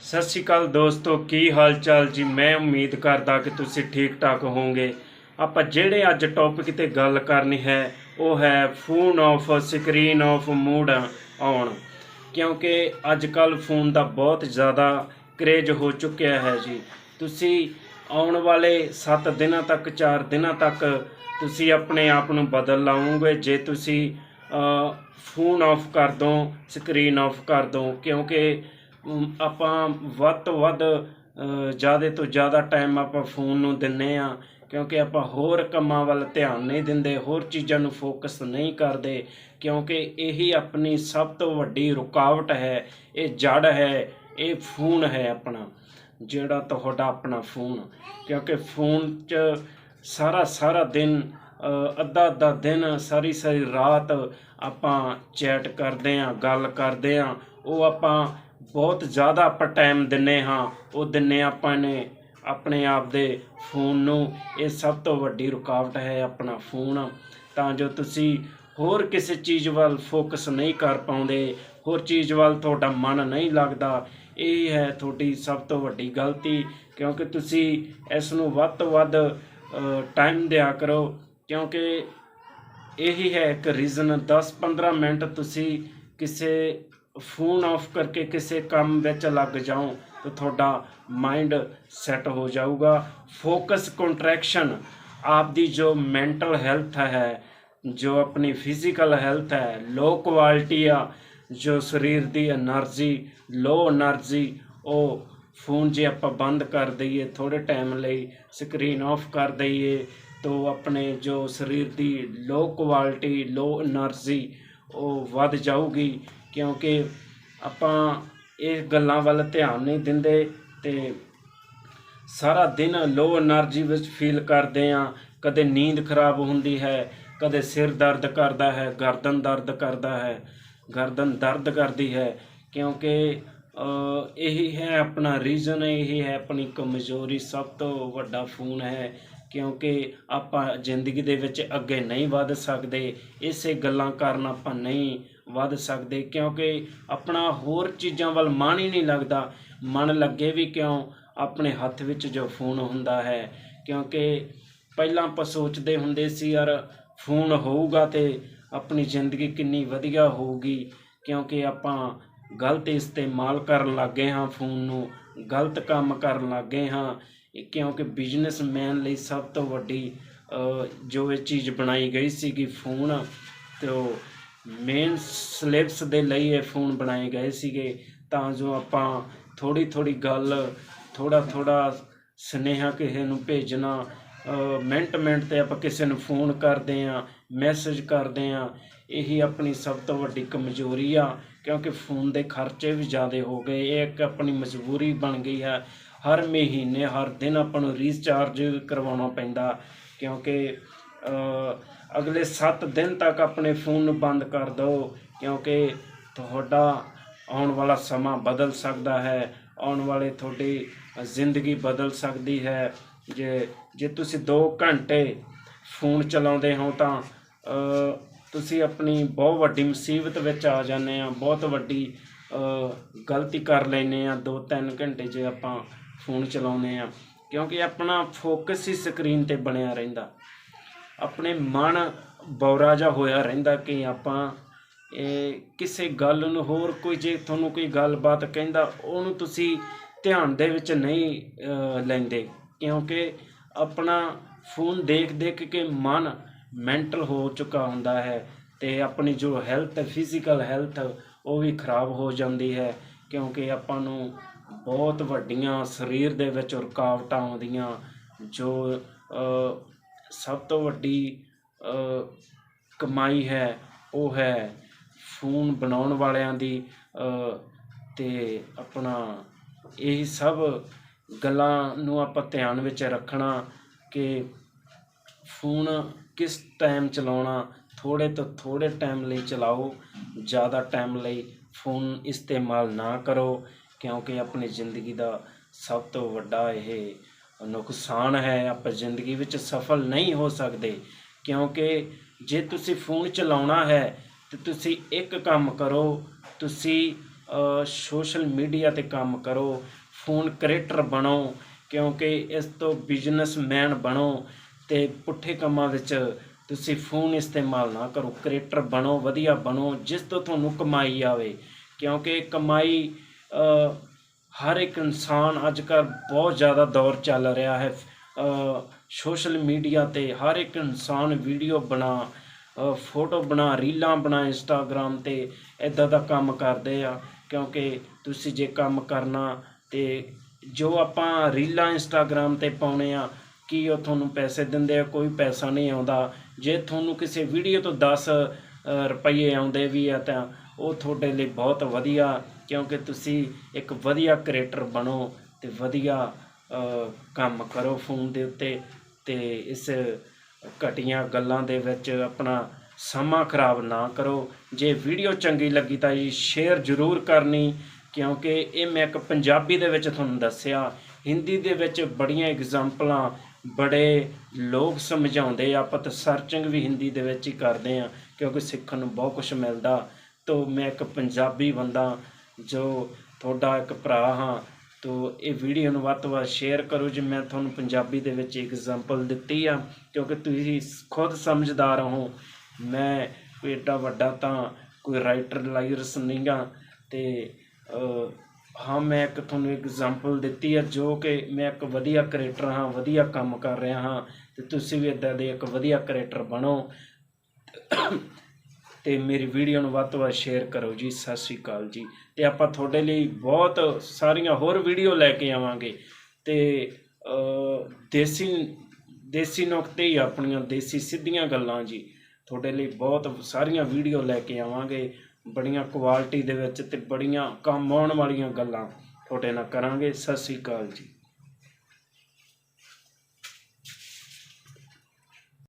ਸਤਿ ਸ਼੍ਰੀ ਅਕਾਲ ਦੋਸਤੋ, ਕੀ ਹਾਲ ਚਾਲ ਜੀ? ਮੈਂ ਉਮੀਦ ਕਰਦਾ ਕਿ ਤੁਸੀਂ ਠੀਕ ਠਾਕ ਹੋਵੋਗੇ। ਆਪਾਂ ਜਿਹੜੇ ਅੱਜ ਟੌਪਿਕ ਤੇ ਗੱਲ ਕਰਨੀ ਹੈ, ਉਹ ਹੈ phone off screen off mood on ਕਿਉਂਕਿ ਅੱਜ ਕੱਲ ਫੋਨ ਦਾ ਬਹੁਤ ਜ਼ਿਆਦਾ ਕਰੇਜ ਹੋ ਚੁੱਕਿਆ ਹੈ ਜੀ। ਤੁਸੀਂ ਆਉਣ ਵਾਲੇ 7 ਦਿਨਾਂ ਤੱਕ 4 ਦਿਨਾਂ ਤੱਕ ਤੁਸੀਂ ਆਪਣੇ ਆਪ ਨੂੰ ਬਦਲ ਲਾਉਂਗੇ ਜੇ ਤੁਸੀਂ ਫੋਨ ਆਫ ਕਰ ਦੋ ਸਕਰੀਨ ਆਫ ਕਰ ਦੋ, ਕਿਉਂਕਿ ਆਪਾਂ ਵੱਧ ਤੋਂ ਵੱਧ ਜ਼ਿਆਦਾ ਤੋਂ ਜ਼ਿਆਦਾ ਟਾਈਮ ਆਪਾਂ ਫੋਨ ਨੂੰ ਦਿੰਨੇ ਆ, ਕਿਉਂਕਿ ਆਪਾਂ ਹੋਰ ਕੰਮਾਂ ਵੱਲ ਧਿਆਨ ਨਹੀਂ ਦਿੰਦੇ, ਹੋਰ ਚੀਜ਼ਾਂ ਨੂੰ ਫੋਕਸ ਨਹੀਂ ਕਰਦੇ, ਕਿਉਂਕਿ ਇਹੀ ਆਪਣੀ ਸਭ ਤੋਂ ਵੱਡੀ ਰੁਕਾਵਟ ਹੈ, ਇਹ ਜੜ ਹੈ, ਇਹ ਫੋਨ ਹੈ ਆਪਣਾ, ਜਿਹੜਾ ਤੁਹਾਡਾ ਆਪਣਾ ਫੋਨ ਕਿਉਂਕਿ ਫੋਨ 'ਚ ਸਾਰਾ ਸਾਰਾ ਦਿਨ ਅੱਧਾ ਅੱਧਾ ਦਿਨ, ਸਾਰੀ ਸਾਰੀ ਰਾਤ ਆਪਾਂ ਚੈਟ ਕਰਦੇ ਆਂ, ਗੱਲ ਕਰਦੇ ਆਂ, ਉਹ ਆਪਾਂ ਬਹੁਤ ਜ਼ਿਆਦਾ ਆਪਾਂ ਟਾਈਮ ਦਿੰਨੇ ਹਾਂ। ਉਹ ਦਿੰਨੇ ਆਪਾਂ ਨੇ ਆਪਣੇ ਆਪ ਦੇ ਫੋਨ ਨੂੰ। ਇਹ ਸਭ ਤੋਂ ਵੱਡੀ ਰੁਕਾਵਟ ਹੈ ਆਪਣਾ ਫੋਨ ਤਾਂ ਜੋ ਤੁਸੀਂ ਹੋਰ ਕਿਸੇ ਚੀਜ਼ ਵੱਲ ਫੋਕਸ ਨਹੀਂ ਕਰ ਪਾਉਂਦੇ, ਹੋਰ ਚੀਜ਼ ਵੱਲ ਤੁਹਾਡਾ ਮਨ ਨਹੀਂ ਲੱਗਦਾ, ਇਹ ਹੈ ਤੁਹਾਡੀ ਸਭ ਤੋਂ ਵੱਡੀ ਗਲਤੀ। ਕਿਉਂਕਿ ਤੁਸੀਂ ਇਸ ਨੂੰ ਵੱਧ ਤੋਂ ਵੱਧ ਟਾਈਮ ਦਿਆ ਕਰੋ। ਕਿਉਂਕਿ ਇਹੀ ਹੈ ਇੱਕ ਰੀਜ਼ਨ 10-15 ਮਿੰਟ ਤੁਸੀਂ ਕਿਸੇ ਫੋਨ ਆਫ ਕਰਕੇ ਕਿਸੇ ਕੰਮ ਵਿੱਚ ਲੱਗ ਜਾਓ ਤਾਂ ਤੁਹਾਡਾ ਮਾਈਂਡ ਸੈੱਟ ਹੋ ਜਾਊਗਾ। ਫੋਕਸ ਕੰਟਰੈਕਸ਼ਨ ਆਪ ਦੀ ਜੋ ਮੈਂਟਲ ਹੈਲਥ ਹੈ, ਜੋ ਆਪਣੀ ਫਿਜ਼ੀਕਲ ਹੈਲਥ ਹੈ ਲੋ ਕੁਆਲਿਟੀ ਆ, ਜੋ ਸਰੀਰ ਦੀ એનર્ਜੀ ਲੋ એનર્ਜੀ, ਉਹ ਫੋਨ ਜੇ ਆਪਾਂ ਬੰਦ ਕਰ ਦਈਏ ਥੋੜੇ ਟਾਈਮ ਲਈ, ਸਕਰੀਨ ਆਫ ਕਰ ਦਈਏ, ਤੋ ਆਪਣੇ ਜੋ ਸਰੀਰ ਦੀ ਲੋ ਕੁਆਲਿਟੀ ਲੋ એનર્ਜੀ, ਉਹ ਵੱਧ ਜਾਊਗੀ। ਕਿਉਂਕਿ ਆਪਾਂ ਇਹ ਗੱਲਾਂ ਵੱਲ ਧਿਆਨ ਨਹੀਂ ਦਿੰਦੇ ਤੇ ਸਾਰਾ ਦਿਨ ਲੋ એનર્ਜੀ ਵਿੱਚ ਫੀਲ ਕਰਦੇ ਆ ਕਦੇ ਨੀਂਦ ਖਰਾਬ ਹੁੰਦੀ ਹੈ, ਕਦੇ ਸਿਰ ਦਰਦ ਕਰਦਾ ਹੈ, ਗਰਦਨ ਦਰਦ ਕਰਦਾ ਹੈ, ਗਰਦਨ ਦਰਦ ਕਰਦੀ ਹੈ, ਕਿਉਂਕਿ ਇਹੀ ਹੈ ਆਪਣਾ ਰੀਜ਼ਨ ਇਹੀ ਹੈ ਆਪਣੀ ਕਮਜ਼ੋਰੀ, ਸਭ ਤੋਂ ਵੱਡਾ ਫੋਨ ਹੈ, ਕਿਉਂਕਿ ਆਪਾਂ ਜ਼ਿੰਦਗੀ ਦੇ ਵਿੱਚ ਅੱਗੇ ਨਹੀਂ ਵੱਧ ਸਕਦੇ। ਇਸੇ ਗੱਲਾਂ ਕਾਰਨ ਆਪਾਂ ਨਹੀਂ ਵੱਧ ਸਕਦੇ, ਕਿਉਂਕਿ ਆਪਣਾ ਹੋਰ ਚੀਜ਼ਾਂ ਵੱਲ ਮਨ ਹੀ ਨਹੀਂ ਲੱਗਦਾ। ਮਨ ਲੱਗੇ ਵੀ ਕਿਉਂ? ਆਪਣੇ ਹੱਥ ਵਿੱਚ ਜੋ ਫੋਨ ਹੁੰਦਾ ਹੈ, ਕਿਉਂਕਿ ਪਹਿਲਾਂ ਆਪਾਂ ਸੋਚਦੇ ਹੁੰਦੇ ਸੀ, ਯਾਰ ਫੋਨ ਹੋਊਗਾ ਤੇ ਆਪਣੀ ਜ਼ਿੰਦਗੀ ਕਿੰਨੀ ਵਧੀਆ ਹੋਊਗੀ, ਕਿਉਂਕਿ ਆਪਾਂ ਗਲਤ ਇਸਤੇਮਾਲ ਕਰਨ ਲੱਗੇ ਹਾਂ ਫੋਨ ਨੂੰ, ਗਲਤ ਕੰਮ ਕਰਨ ਲੱਗੇ ਹਾਂ। ਕਿਉਂਕਿ ਬਿਜ਼ਨਸਮੈਨ ਲਈ ਸਭ ਤੋਂ ਵੱਡੀ ਜੋ ਇਹ ਚੀਜ਼ ਬਣਾਈ ਗਈ ਸੀਗੀ ਫੋਨ, ਤੇ ਉਹ ਮੇਨ ਸਲਿਪਸ ਦੇ ਲਈ ਇਹ ਫੋਨ ਬਣਾਏ ਗਏ ਸੀਗੇ, ਤਾਂ ਜੋ ਆਪਾਂ ਥੋੜੀ ਥੋੜੀ ਗੱਲ ਥੋੜਾ ਥੋੜਾ ਸੁਨੇਹਾ ਕਿਸੇ ਨੂੰ ਭੇਜਣਾ ਮਿੰਟ ਮਿੰਟ ਤੇ ਆਪਾਂ ਕਿਸੇ ਨੂੰ ਫੋਨ ਕਰਦੇ ਆ ਮੈਸੇਜ ਕਰਦੇ ਆ ਇਹੀ ਆਪਣੀ ਸਭ ਤੋਂ ਵੱਡੀ ਕਮਜ਼ੋਰੀ ਆ, ਕਿਉਂਕਿ ਫੋਨ ਦੇ ਖਰਚੇ ਵੀ ਜ਼ਿਆਦਾ ਹੋ ਗਏ, ਇਹ ਇੱਕ ਆਪਣੀ ਮਜਬੂਰੀ ਬਣ ਗਈ ਹੈ, ਹਰ ਮਹੀਨੇ, ਹਰ ਦਿਨ ਆਪਾਂ ਨੂੰ ਰੀਚਾਰਜ ਕਰਵਾਉਣਾ ਪੈਂਦਾ, ਕਿਉਂਕਿ ਅਗਲੇ 7 ਦਿਨ ਤੱਕ ਆਪਣੇ ਫੋਨ ਨੂੰ ਬੰਦ ਕਰ ਦਿਓ, ਕਿਉਂਕਿ ਤੁਹਾਡਾ ਆਉਣ ਵਾਲਾ ਸਮਾਂ ਬਦਲ ਸਕਦਾ ਹੈ, ਆਉਣ ਵਾਲੇ ਤੁਹਾਡੀ ਜ਼ਿੰਦਗੀ ਬਦਲ ਸਕਦੀ ਹੈ। ਜੇ ਜੇ ਤੁਸੀਂ 2 ਘੰਟੇ ਫੋਨ ਚਲਾਉਂਦੇ ਹੋ ਤਾਂ ਤੁਸੀਂ ਆਪਣੀ ਬਹੁਤ ਵੱਡੀ ਮੁਸੀਬਤ ਵਿੱਚ ਆ ਜਾਂਦੇ ਆ, ਬਹੁਤ ਵੱਡੀ ਗਲਤੀ ਕਰ ਲੈਨੇ ਆ 2-3 ਘੰਟੇ ਜੇ ਆਪਾਂ ਫੋਨ ਚਲਾਉਂਦੇ ਆ, ਕਿਉਂਕਿ ਆਪਣਾ ਫੋਕਸ ਹੀ ਸਕਰੀਨ ਤੇ ਬਣਿਆ ਰਹਿੰਦਾ। ਆਪਣੇ ਮਨ ਬੌਰਾ ਜਿਹਾ ਹੋਇਆ ਰਹਿੰਦਾ ਕਿ ਆਪਾਂ, ਇਹ ਕਿਸੇ ਗੱਲ ਨੂੰ ਹੋਰ ਕੋਈ ਜੇ ਤੁਹਾਨੂੰ ਕੋਈ ਗੱਲਬਾਤ ਕਹਿੰਦਾ, ਉਹਨੂੰ ਤੁਸੀਂ ਧਿਆਨ ਦੇ ਵਿੱਚ ਨਹੀਂ ਲੈਂਦੇ। ਕਿਉਂਕਿ ਆਪਣਾ ਫੋਨ ਦੇਖ ਦੇਖ ਕੇ ਮਨ ਮੈਂਟਲ ਹੋ ਚੁੱਕਾ ਹੁੰਦਾ ਹੈ ਤੇ ਆਪਣੀ ਜੋ ਹੈਲਥ, ਫਿਜ਼ੀਕਲ ਹੈਲਥ, ਉਹ ਵੀ ਖਰਾਬ ਹੋ ਜਾਂਦੀ ਹੈ। ਕਿਉਂਕਿ ਆਪਾਂ ਨੂੰ ਬਹੁਤ ਵੱਡੀਆਂ ਸਰੀਰ ਦੇ ਵਿੱਚ ਰੁਕਾਵਟਾਂ ਆਉਂਦੀਆਂ, ਜੋ ਸਭ ਤੋਂ ਵੱਡੀ ਕਮਾਈ ਹੈ, ਉਹ ਹੈ ਫੋਨ ਬਣਾਉਣ ਵਾਲਿਆਂ ਦੀ ਅਤੇ ਆਪਣਾ ਇਹ ਸਭ ਗੱਲਾਂ ਨੂੰ ਆਪਾਂ ਧਿਆਨ ਵਿੱਚ ਰੱਖਣਾ ਕਿ ਫੋਨ ਕਿਸ ਟਾਈਮ ਚਲਾਉਣਾ, ਥੋੜ੍ਹੇ ਤੋਂ ਥੋੜ੍ਹੇ ਟਾਈਮ ਲਈ ਚਲਾਓ, ਜ਼ਿਆਦਾ ਟਾਈਮ ਲਈ ਫੋਨ ਇਸਤੇਮਾਲ ਨਾ ਕਰੋ, ਕਿਉਂਕਿ ਆਪਣੀ ਜ਼ਿੰਦਗੀ ਦਾ ਸਭ ਤੋਂ ਵੱਡਾ ਇਹ ਨੁਕਸਾਨ ਹੈ, ਆਪਾਂ ਜ਼ਿੰਦਗੀ ਵਿੱਚ ਸਫਲ ਨਹੀਂ ਹੋ ਸਕਦੇ। ਕਿਉਂਕਿ ਜੇ ਤੁਸੀਂ ਫੋਨ ਚਲਾਉਣਾ ਹੈ, ਤੇ ਤੁਸੀਂ ਇੱਕ ਕੰਮ ਕਰੋ, ਤੁਸੀਂ ਸੋਸ਼ਲ ਮੀਡੀਆ ਤੇ ਕੰਮ ਕਰੋ, ਫੋਨ ਕ੍ਰੀਏਟਰ ਬਣੋ, ਕਿਉਂਕਿ ਇਸ ਤੋਂ ਬਿਜ਼ਨਸਮੈਨ ਬਣੋ, ਤੇ ਪੁੱਠੇ ਕੰਮਾਂ ਵਿੱਚ ਤੁਸੀਂ ਫੋਨ ਇਸਤੇਮਾਲ ਨਾ ਕਰੋ, ਕ੍ਰੀਏਟਰ ਬਣੋ, ਵਧੀਆ ਬਣੋ, ਜਿਸ ਤੋਂ ਤੁਹਾਨੂੰ ਕਮਾਈ ਆਵੇ। ਕਿਉਂਕਿ ਕਮਾਈ ਹਰ ਇੱਕ ਇਨਸਾਨ ਅੱਜ ਕੱਲ੍ਹ ਬਹੁਤ ਜ਼ਿਆਦਾ ਦੌਰ ਚੱਲ ਰਿਹਾ ਹੈ। ਸੋਸ਼ਲ ਮੀਡੀਆ ਤੇ ਹਰ ਇੱਕ ਇਨਸਾਨ ਵੀਡੀਓ ਬਣਾ ਫੋਟੋ ਬਣਾ ਰੀਲਾਂ ਬਣਾ ਇੰਸਟਾਗ੍ਰਾਮ ਤੇ ਇਦਾਂ ਦਾ ਕੰਮ ਕਰਦੇ ਆ। ਕਿਉਂਕਿ ਤੁਸੀਂ ਜੇ ਕੰਮ ਕਰਨਾ ਤੇ ਜੋ ਆਪਾਂ ਰੀਲਾਂ ਇੰਸਟਾਗ੍ਰਾਮ ਤੇ ਪਾਉਣੇ ਆ ਕੀ ਉਹ ਤੁਹਾਨੂੰ ਪੈਸੇ ਦਿੰਦੇ ਆ ਕੋਈ ਪੈਸਾ ਨਹੀਂ ਆਉਂਦਾ। ਜੇ ਤੁਹਾਨੂੰ ਕਿਸੇ ਵੀਡੀਓ ਤੋਂ 10 ਅ, ਰੁਪਏ ਆਉਂਦੇ ਵੀ ਆ ਤਾਂ ਉਹ ਤੁਹਾਡੇ ਲਈ ਬਹੁਤ ਵਧੀਆ, ਕਿਉਂਕਿ ਤੁਸੀਂ ਇੱਕ ਵਧੀਆ ਕ੍ਰੀਏਟਰ ਬਣੋ ਅਤੇ ਵਧੀਆ ਕੰਮ ਕਰੋ ਫੋਨ ਦੇ ਉੱਤੇ ਅਤੇ ਇਸ ਘਟੀਆਂ ਗੱਲਾਂ ਦੇ ਵਿੱਚ ਆਪਣਾ ਸਮਾਂ ਖਰਾਬ ਨਾ ਕਰੋ। ਜੇ ਵੀਡੀਓ ਚੰਗੀ ਲੱਗੀ ਤਾਂ ਜੀ ਸ਼ੇਅਰ ਜ਼ਰੂਰ ਕਰਨੀ, ਕਿਉਂਕਿ ਇਹ ਮੈਂ ਇੱਕ ਪੰਜਾਬੀ ਦੇ ਵਿੱਚ ਤੁਹਾਨੂੰ ਦੱਸਿਆ, ਹਿੰਦੀ ਦੇ ਵਿੱਚ ਬੜੀਆਂ ਐਗਜ਼ਾਮਪਲਾਂ ਬੜੇ ਲੋਕ ਸਮਝਾਉਂਦੇ ਆ, ਆਪਾਂ ਤਾਂ ਸਰਚਿੰਗ ਵੀ ਹਿੰਦੀ ਦੇ ਵਿੱਚ ਹੀ ਕਰਦੇ ਆ, ਕਿਉਂਕਿ ਸਿੱਖਣ ਨੂੰ ਬਹੁਤ ਕੁਝ ਮਿਲਦਾ। ਤੋਂ ਮੈਂ ਇੱਕ ਪੰਜਾਬੀ ਬੰਦਾ ਜੋ ਤੁਹਾਡਾ ਇੱਕ ਭਰਾ ਹਾਂ ਤੋ ਇਹ ਵੀਡੀਓ ਨੂੰ ਵੱਧ ਤੋਂ ਵੱਧ ਸ਼ੇਅਰ ਕਰੋ ਜੇ। ਮੈਂ ਤੁਹਾਨੂੰ ਪੰਜਾਬੀ ਦੇ ਵਿੱਚ ਐਗਜ਼ਾਮਪਲ ਦਿੱਤੀ ਆ ਕਿਉਂਕਿ ਤੁਸੀਂ ਖੁਦ ਸਮਝਦਾਰ ਹੋ। ਮੈਂ ਕੋਈ ਏਡਾ ਵੱਡਾ ਤਾਂ ਕੋਈ ਰਾਈਟਰ ਲਾਇਰਸ ਨਹੀਂਗਾ ਤੇ ਅ, ਹਾਂ ਮੈਂ ਇੱਕ ਤੁਹਾਨੂੰ ਐਗਜ਼ਾਮਪਲ ਦਿੱਤੀ ਆ ਜੋ ਕਿ ਮੈਂ ਇੱਕ ਵਧੀਆ ਕ੍ਰੀਏਟਰ ਹਾਂ ਵਧੀਆ ਕੰਮ ਕਰ ਰਿਹਾ ਹਾਂ ਤੇ ਤੁਸੀਂ ਵੀ ਇਦਾਂ ਦੇ ਇੱਕ ਵਧੀਆ ਕ੍ਰੀਏਟਰ ਬਣੋ। ਤੇ ਮੇਰੀ ਵੀਡੀਓ ਨੂੰ ਵੱਧ ਤੋਂ ਵੱਧ ਸ਼ੇਅਰ ਕਰੋ ਜੀ, ਸਤਿ ਸ਼੍ਰੀ ਅਕਾਲ ਜੀ। ਤੇ ਆਪਾਂ ਤੁਹਾਡੇ ਲਈ ਬਹੁਤ ਸਾਰੀਆਂ ਹੋਰ ਵੀਡੀਓ ਲੈ ਕੇ ਆਵਾਂਗੇ। ਤੇ ਦੇਸੀ ਦੇਸੀ ਨੁਕਤੇ ਹੀ ਆਪਣੀਆਂ, ਦੇਸੀ ਸਿੱਧੀਆਂ ਗੱਲਾਂ ਜੀ। ਤੁਹਾਡੇ ਲਈ ਬਹੁਤ ਸਾਰੀਆਂ ਵੀਡੀਓ ਲੈ ਕੇ ਆਵਾਂਗੇ, ਬੜੀਆਂ ਕੁਆਲਿਟੀ ਦੇ ਵਿੱਚ ਤੇ ਬੜੀਆਂ ਕੰਮ ਆਉਣ ਵਾਲੀਆਂ ਗੱਲਾਂ ਤੁਹਾਡੇ ਨਾਲ ਕਰਾਂਗੇ। ਸਤਿ ਸ਼੍ਰੀ ਅਕਾਲ ਜੀ।